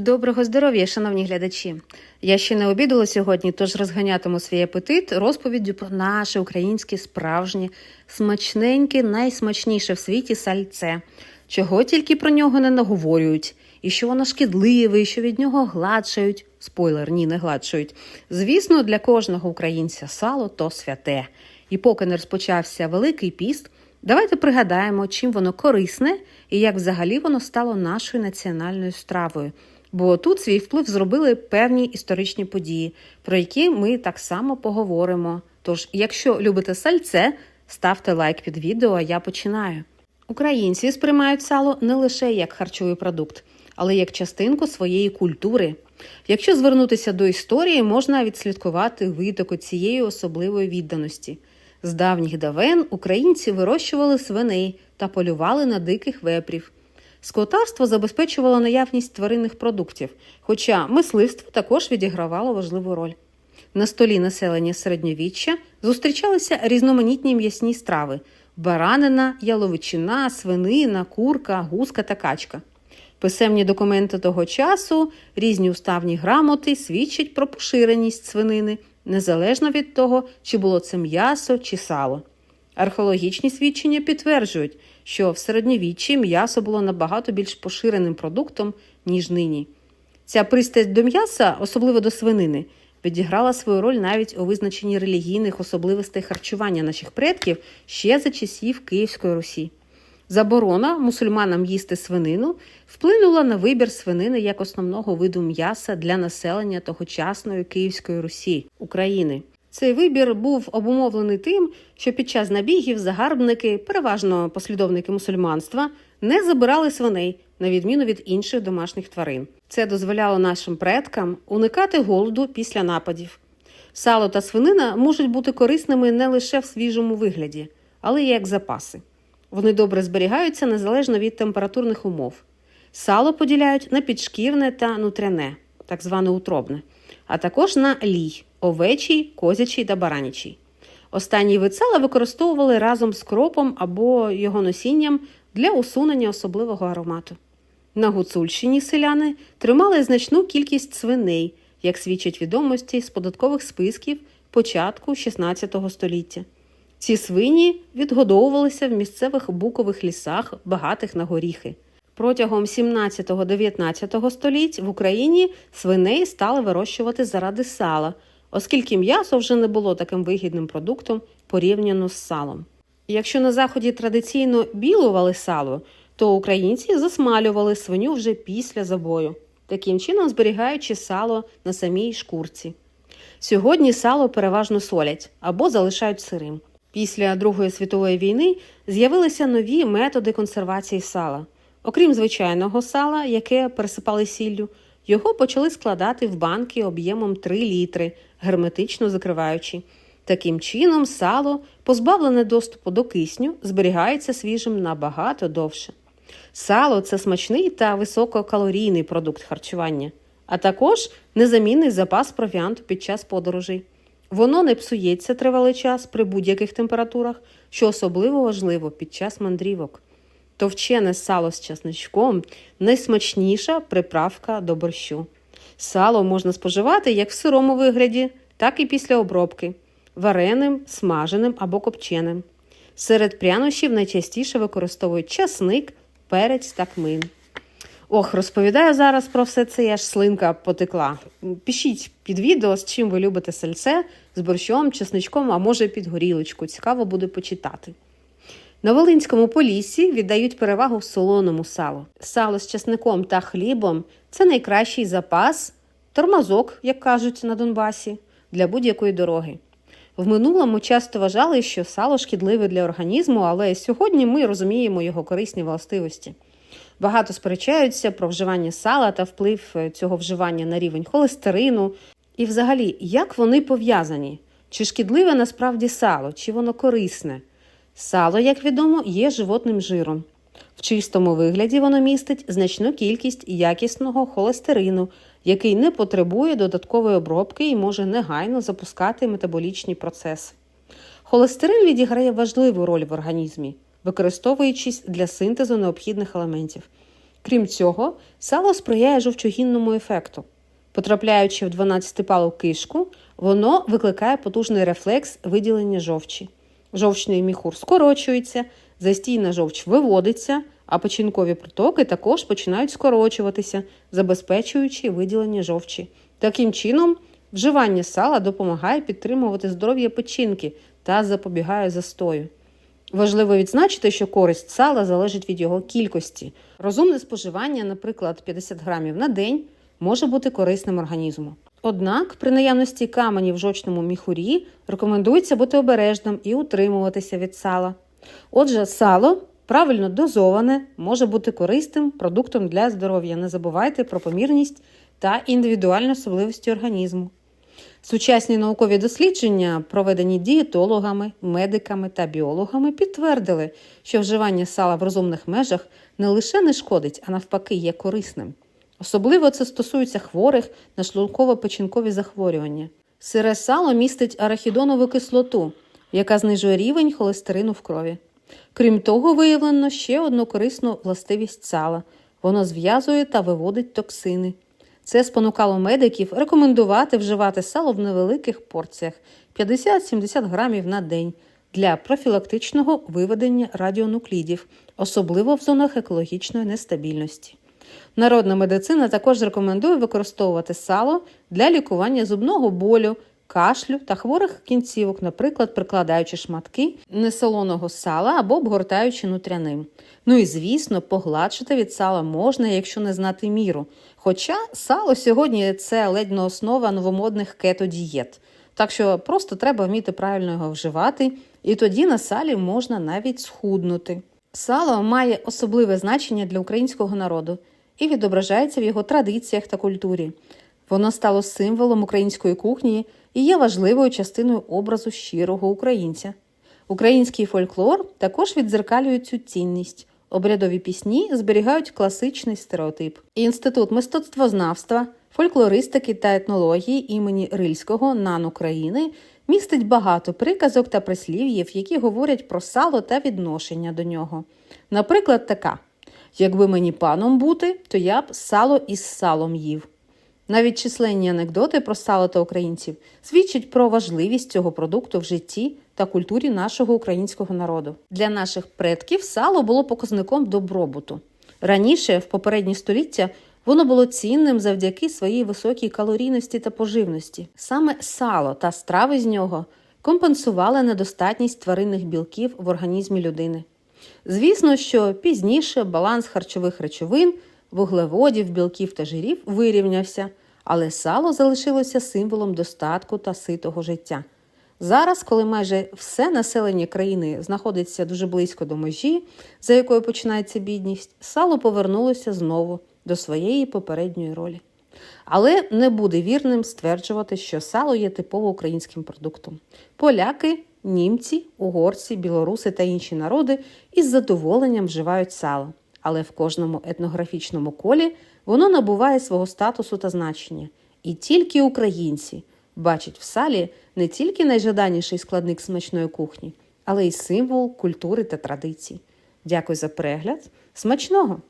Доброго здоров'я, шановні глядачі! Я ще не обідала сьогодні, тож розганятиму свій апетит розповіддю про наше українське справжнє, смачненьке, найсмачніше в світі сальце. Чого тільки про нього не наговорюють, і що воно шкідливе, і що від нього гладшають. Спойлер, ні, не гладшають. Звісно, для кожного українця сало то святе. І поки не розпочався Великий піст, давайте пригадаємо, чим воно корисне і як взагалі воно стало нашою національною стравою. Бо тут свій вплив зробили певні історичні події, про які ми так само поговоримо. Тож, якщо любите сальце, ставте лайк під відео, а я починаю. Українці сприймають сало не лише як харчовий продукт, але як частинку своєї культури. Якщо звернутися до історії, можна відслідкувати витоку цієї особливої відданості. З давніх давен українці вирощували свиней та полювали на диких вепрів. Скотарство забезпечувало наявність тваринних продуктів, хоча мисливство також відігравало важливу роль. На столі населення середньовіччя зустрічалися різноманітні м'ясні страви: баранина, яловичина, свинина, курка, гуска та качка. Писемні документи того часу, різні уставні грамоти свідчать про поширеність свинини, незалежно від того, чи було це м'ясо чи сало. Археологічні свідчення підтверджують, що в середньовіччі м'ясо було набагато більш поширеним продуктом, ніж нині. Ця пристрасть до м'яса, особливо до свинини, відіграла свою роль навіть у визначенні релігійних особливостей харчування наших предків ще за часів Київської Русі. Заборона мусульманам їсти свинину вплинула на вибір свинини як основного виду м'яса для населення тогочасної Київської Русі України. Цей вибір був обумовлений тим, що під час набігів загарбники, переважно послідовники мусульманства, не забирали свиней, на відміну від інших домашніх тварин. Це дозволяло нашим предкам уникати голоду після нападів. Сало та свинина можуть бути корисними не лише в свіжому вигляді, але й як запаси. Вони добре зберігаються незалежно від температурних умов. Сало поділяють на підшкірне та нутряне, так зване утробне, а також на лій овечий, козячий та баранячий. Останній вид використовували разом з кропом або його носінням для усунення особливого аромату. На Гуцульщині селяни тримали значну кількість свиней, як свідчать відомості з податкових списків початку XVI століття. Ці свині відгодовувалися в місцевих букових лісах, багатих на горіхи. Протягом 17-19 століть в Україні свиней стали вирощувати заради сала, оскільки м'ясо вже не було таким вигідним продуктом порівняно з салом. Якщо на заході традиційно білували сало, то українці засмалювали свиню вже після забою, таким чином зберігаючи сало на самій шкурці. Сьогодні сало переважно солять або залишають сирим. Після Другої світової війни з'явилися нові методи консервації сала. Окрім звичайного сала, яке пересипали сіллю, його почали складати в банки об'ємом 3 літри, герметично закриваючи. Таким чином, сало, позбавлене доступу до кисню, зберігається свіжим набагато довше. Сало це смачний та висококалорійний продукт харчування, а також незамінний запас провіанту під час подорожей. Воно не псується тривалий час при будь-яких температурах, що особливо важливо під час мандрівок. Товчене сало з часничком найсмачніша приправка до борщу. Сало можна споживати як в сирому вигляді, так і після обробки вареним, смаженим або копченим. Серед прянощів найчастіше використовують часник, перець та кмин. Ох, розповідаю зараз про все це, аж слинка потекла. Пишіть під відео, з чим ви любите сальце, з борщом, чесничком, а може під горілочку. Цікаво буде почитати. На Волинському поліссі віддають перевагу солоному салу. Сало з чесником та хлібом це найкращий запас, тормозок, як кажуть на Донбасі, для будь-якої дороги. В минулому часто вважали, що сало шкідливе для організму, але сьогодні ми розуміємо його корисні властивості. Багато сперечаються про вживання сала та вплив цього вживання на рівень холестерину. І, взагалі, як вони пов'язані? Чи шкідливе насправді сало, чи воно корисне? Сало, як відомо, є животним жиром. В чистому вигляді воно містить значну кількість якісного холестерину, який не потребує додаткової обробки і може негайно запускати метаболічні процеси. Холестерин відіграє важливу роль в організмі, використовуючись для синтезу необхідних елементів. Крім цього, сало сприяє жовчогінному ефекту. Потрапляючи в 12-палу кишку, воно викликає потужний рефлекс виділення жовчі. Жовчний міхур скорочується, застійна жовч виводиться, а печінкові протоки також починають скорочуватися, забезпечуючи виділення жовчі. Таким чином, вживання сала допомагає підтримувати здоров'я печінки та запобігає застою. Важливо відзначити, що користь сала залежить від його кількості. Розумне споживання, наприклад, 50 грамів на день, може бути корисним організму. Однак при наявності каменів в жовчному міхурі рекомендується бути обережним і утримуватися від сала. Отже, сало правильно дозоване може бути корисним продуктом для здоров'я. Не забувайте про помірність та індивідуальні особливості організму. Сучасні наукові дослідження, проведені дієтологами, медиками та біологами, підтвердили, що вживання сала в розумних межах не лише не шкодить, а навпаки є корисним. Особливо це стосується хворих на шлунково-печінкові захворювання. Сире сало містить арахідонову кислоту, яка знижує рівень холестерину в крові. Крім того, виявлено ще одну корисну властивість сала воно зв'язує та виводить токсини. Це спонукало медиків рекомендувати вживати сало в невеликих порціях 50-70 грамів на день для профілактичного виведення радіонуклідів, особливо в зонах екологічної нестабільності. Народна медицина також рекомендує використовувати сало для лікування зубного болю, кашлю та хворих кінцівок, наприклад, прикладаючи шматки несолоного сала або обгортаючи нутряним. Ну і звісно, погладшити від сала можна, якщо не знати міру. Хоча сало сьогодні це ледь не основа новомодних кето-дієт. Так що просто треба вміти правильно його вживати, і тоді на салі можна навіть схуднути. Сало має особливе значення для українського народу і відображається в його традиціях та культурі. Воно стало символом української кухні і є важливою частиною образу щирого українця. Український фольклор також віддзеркалює цю цінність. Обрядові пісні зберігають класичний стереотип. Інститут мистецтвознавства, фольклористики та етнології імені Рильського НАН України містить багато приказок та прислів'їв, які говорять про сало та відношення до нього. Наприклад, така: якби мені паном бути, то я б сало із салом їв. Навіть численні анекдоти про сало та українців свідчать про важливість цього продукту в житті та культурі нашого українського народу. Для наших предків сало було показником добробуту. Раніше, в попередні століття, воно було цінним завдяки своїй високій калорійності та поживності. Саме сало та страви з нього компенсували недостатність тваринних білків в організмі людини. Звісно, що пізніше баланс харчових речовин, вуглеводів, білків та жирів вирівнявся, але сало залишилося символом достатку та ситого життя. Зараз, коли майже все населення країни знаходиться дуже близько до межі, за якою починається бідність, сало повернулося знову до своєї попередньої ролі. Але не буде вірним стверджувати, що сало є типово українським продуктом. Поляки, німці, угорці, білоруси та інші народи із задоволенням вживають сало, але в кожному етнографічному колі воно набуває свого статусу та значення. І тільки українці бачать в салі не тільки найжаданіший складник смачної кухні, але й символ культури та традицій. Дякую за перегляд. Смачного!